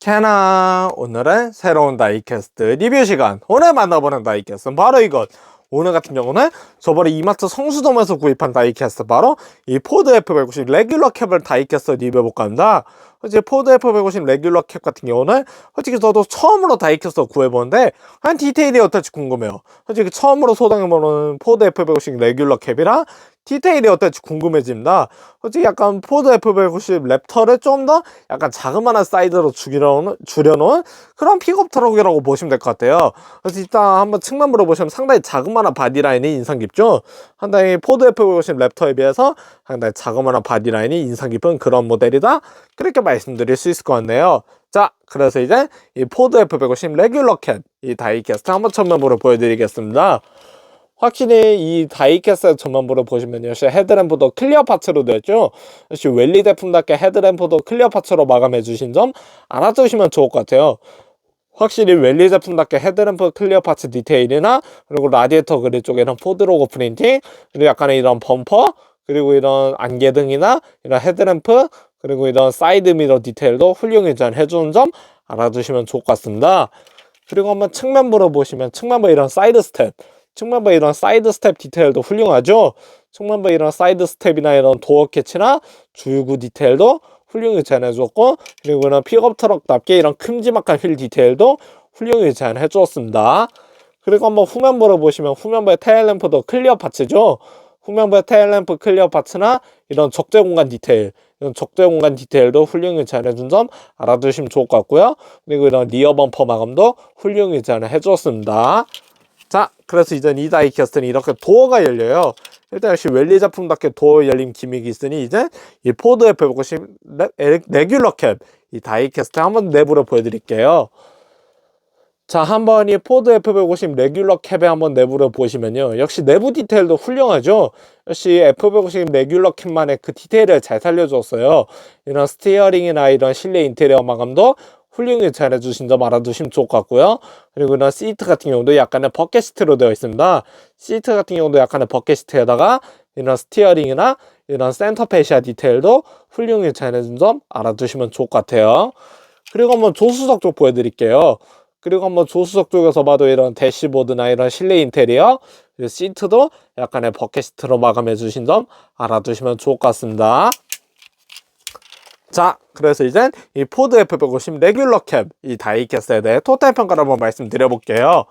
캐나. 오늘은 새로운 다이캐스트 리뷰 시간. 오늘 만나보는 다이캐스트는 바로 이것. 오늘 같은 경우는 저번에 이마트 성수점에서 구입한 다이캐스트 바로 이 포드 F150 레귤러 캡을 다이캐스트 리뷰해볼까 합니다 이제 포드 F150 레귤러 캡 같은 경우는 솔직히 저도 처음으로 다이캐스트 구해보는데 한 디테일이 어떨지 궁금해요 솔직히 처음으로 소장해보는 포드 F150 레귤러 캡이랑 디테일이 어떨지 궁금해집니다. 솔직히 약간 포드 F150 랩터를 좀 더 약간 자그마한 사이즈로 줄여놓은, 줄여놓은 그런 픽업 트럭이라고 보시면 될 것 같아요. 그래서 일단 한번 측면부로 보시면 상당히 자그마한 바디라인이 인상 깊죠? 상당히 포드 F150 랩터에 비해서 상당히 자그마한 바디라인이 인상 깊은 그런 모델이다? 그렇게 말씀드릴 수 있을 것 같네요. 자, 그래서 이제 이 포드 F150 레귤러 캣, 이 다이캐스트 한번 측면부로 보여드리겠습니다. 확실히 이 다이캐스 전면부를 보시면 역시 헤드램프도 클리어 파츠로 되었죠. 역시 웰리 제품답게 헤드램프도 클리어 파츠로 마감해 주신 점 알아두시면 좋을 것 같아요. 확실히 웰리 제품답게 헤드램프 클리어 파츠 디테일이나 그리고 라디에이터 그릴 쪽에는 포드 로고 프린팅 그리고 약간의 이런 범퍼 그리고 이런 안개 등이나 이런 헤드램프 그리고 이런 사이드 미러 디테일도 훌륭히 잘 해주는 점 알아두시면 좋을 것 같습니다. 그리고 한번 측면부로 보시면 측면부 이런 사이드 스텝 측면부 이런 사이드 스텝 디테일도 훌륭하죠. 측면부 이런 사이드 스텝이나 이런 도어 캐치나 주유구 디테일도 훌륭히 잘 해줬고 그리고 이런 픽업 트럭답게 이런 큼지막한 휠 디테일도 훌륭히 잘 해주었습니다. 그리고 한번 후면부로 보시면 후면부의 테일램프도 클리어 파츠죠. 후면부의 테일램프 클리어 파츠나 이런 적재 공간 디테일 적재 공간 디테일도 훌륭히 잘 해준 점 알아두시면 좋을 것 같고요. 그리고 이런 리어 범퍼 마감도 훌륭히 잘 해주었습니다. 자, 그래서 이제 이 다이캐스트는 이렇게 도어가 열려요. 일단 역시 웰리 제품답게 도어 열림 기믹이 있으니 이제 이 포드 F150 레, 레귤러 캡, 이 다이캐스트 한번 내부를 보여드릴게요. 자, 한번 이 포드 F150 레귤러 캡의 한번 내부를 보시면요. 역시 내부 디테일도 훌륭하죠. 역시 F150 레귤러 캡만의 그 디테일을 잘 살려줬어요. 이런 스티어링이나 이런 실내 인테리어 마감도 훌륭히 잘 해주신 점 알아두시면 좋을 것 같고요. 그리고 이런 시트 같은 경우도 약간의 버켓 시트로 되어 있습니다. 시트 같은 경우도 약간의 버켓 시트에다가 이런 스티어링이나 이런 센터 페시아 디테일도 훌륭히 잘 해준 점 알아두시면 좋을 것 같아요. 그리고 한번 조수석 쪽 보여드릴게요. 그리고 한번 조수석 쪽에서 봐도 이런 대시보드나 이런 실내 인테리어, 시트도 약간의 버켓 시트로 마감해 주신 점 알아두시면 좋을 것 같습니다. 자, 그래서 이제 이 포드 F150 레귤러 캡, 이 다이캐스에 대해 토탈 평가를 한번 말씀드려볼게요.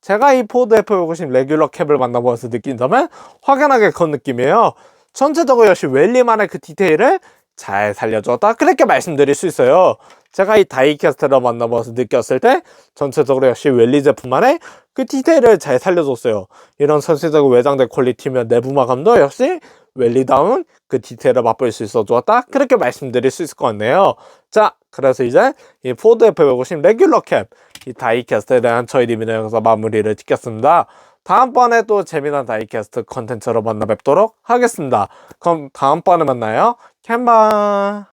제가 이 포드 F150 레귤러 캡을 만나보면서 느낀 점은 확연하게 그런 느낌이에요. 전체적으로 역시 웰리만의 그 디테일을 잘 살려줬다. 그렇게 말씀드릴 수 있어요. 제가 이 다이캐스트를 만나봐서 느꼈을 때 전체적으로 역시 웰리 제품만의 그 디테일을 잘 살려줬어요. 이런 전체적인 외장된 퀄리티면 내부 마감도 역시 웰리다운 그 디테일을 맛볼 수 있어 좋았다. 그렇게 말씀드릴 수 있을 것 같네요. 자, 그래서 이제 이 포드 F150 레귤러 캡, 이 다이캐스트에 대한 저희 리뷰는 여기서 마무리를 짓겠습니다. 다음번에 또 재미난 다이캐스트 컨텐츠로 만나 뵙도록 하겠습니다. 그럼 다음번에 만나요. 캔바